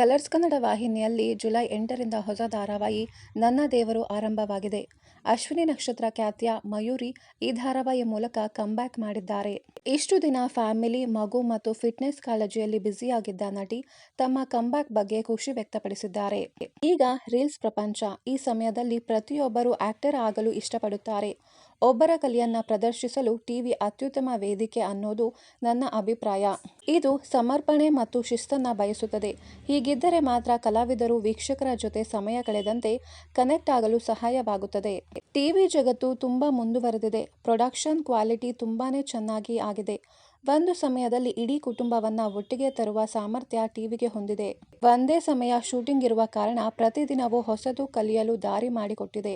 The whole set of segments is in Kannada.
ಕಲರ್ಸ್ ಕನ್ನಡ ವಾಹಿನಿಯಲ್ಲಿ ಜುಲೈ ಎಂಟರಿಂದ ಹೊಸ ಧಾರಾವಾಹಿ ನನ್ನ ದೇವರು ಆರಂಭವಾಗಿದೆ. ಅಶ್ವಿನಿ ನಕ್ಷತ್ರ ಖ್ಯಾತಿಯ ಮಯೂರಿ ಈ ಧಾರಾವಾಹಿಯ ಮೂಲಕ ಕಮ್ಬ್ಯಾಕ್ ಮಾಡಿದ್ದಾರೆ. ಇಷ್ಟು ದಿನ ಫ್ಯಾಮಿಲಿ, ಮಗು ಮತ್ತು ಫಿಟ್ನೆಸ್ ಕಾಳಜಿಯಲ್ಲಿ ಬ್ಯುಸಿಯಾಗಿದ್ದ ನಟಿ ತಮ್ಮ ಕಂಬ್ಯಾಕ್ ಬಗ್ಗೆ ಖುಷಿ ವ್ಯಕ್ತಪಡಿಸಿದ್ದಾರೆ. ಈಗ ರೀಲ್ಸ್ ಪ್ರಪಂಚ, ಈ ಸಮಯದಲ್ಲಿ ಪ್ರತಿಯೊಬ್ಬರು ಆಕ್ಟರ್ ಆಗಲು ಇಷ್ಟಪಡುತ್ತಾರೆ. ಒಬ್ಬರ ಕಲೆಯನ್ನು ಪ್ರದರ್ಶಿಸಲು ಟಿವಿ ಅತ್ಯುತ್ತಮ ವೇದಿಕೆ ಅನ್ನೋದು ನನ್ನ ಅಭಿಪ್ರಾಯ. ಇದು ಸಮರ್ಪಣೆ ಮತ್ತು ಶಿಸ್ತನ್ನ ಬಯಸುತ್ತದೆ. ಹೀಗಿದ್ದರೆ ಮಾತ್ರ ಕಲಾವಿದರು ವೀಕ್ಷಕರ ಜೊತೆ ಸಮಯ ಕಳೆದಂತೆ ಕನೆಕ್ಟ್ ಆಗಲು ಸಹಾಯವಾಗುತ್ತದೆ. ಟಿವಿ ಜಗತ್ತು ತುಂಬಾ ಮುಂದುವರೆದಿದೆ. ಪ್ರೊಡಕ್ಷನ್ ಕ್ವಾಲಿಟಿ ತುಂಬಾನೇ ಚೆನ್ನಾಗಿ ಆಗಿದೆ. ಒಂದು ಸಮಯದಲ್ಲಿ ಇಡೀ ಕುಟುಂಬವನ್ನ ಒಟ್ಟಿಗೆ ತರುವ ಸಾಮರ್ಥ್ಯ ಟಿವಿಗೆ ಹೊಂದಿದೆ. ಒಂದೇ ಸಮಯ ಶೂಟಿಂಗ್ ಇರುವ ಕಾರಣ ಪ್ರತಿದಿನವೂ ಹೊಸದು ಕಲಿಯಲು ದಾರಿ ಮಾಡಿಕೊಟ್ಟಿದೆ.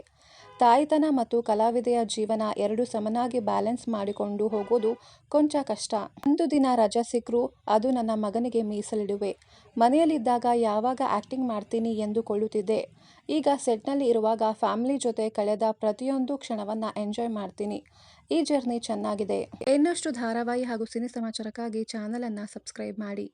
ತಾಯ್ತನ ಮತ್ತು ಕಲಾವಿದೆಯ ಜೀವನ ಎರಡು ಸಮನಾಗಿ ಬ್ಯಾಲೆನ್ಸ್ ಮಾಡಿಕೊಂಡು ಹೋಗೋದು ಕೊಂಚ ಕಷ್ಟ. ಒಂದು ದಿನ ರಜ ಸಿಕ್ಕರೂ ಅದು ನನ್ನ ಮಗನಿಗೆ ಮೀಸಲಿಡುವೆ. ಮನೆಯಲ್ಲಿದ್ದಾಗ ಯಾವಾಗ ಆ್ಯಕ್ಟಿಂಗ್ ಮಾಡ್ತೀನಿ ಎಂದುಕೊಳ್ಳುತ್ತಿದ್ದೆ ಈಗ ಸೆಟ್ನಲ್ಲಿ ಇರುವಾಗ ಫ್ಯಾಮಿಲಿ ಜೊತೆ ಕಳೆದ ಪ್ರತಿಯೊಂದು ಕ್ಷಣವನ್ನ ಎಂಜಾಯ್ ಮಾಡ್ತೀನಿ. ಈ ಜರ್ನಿ ಚೆನ್ನಾಗಿದೆ. ಇನ್ನಷ್ಟು ಧಾರಾವಾಹಿ ಹಾಗೂ ಸಿನಿ ಸಮಾಚಾರಕ್ಕಾಗಿ ಚಾನಲನ್ನು ಅನ್ನ ಸಬ್ಸ್ಕ್ರೈಬ್ ಮಾಡಿ.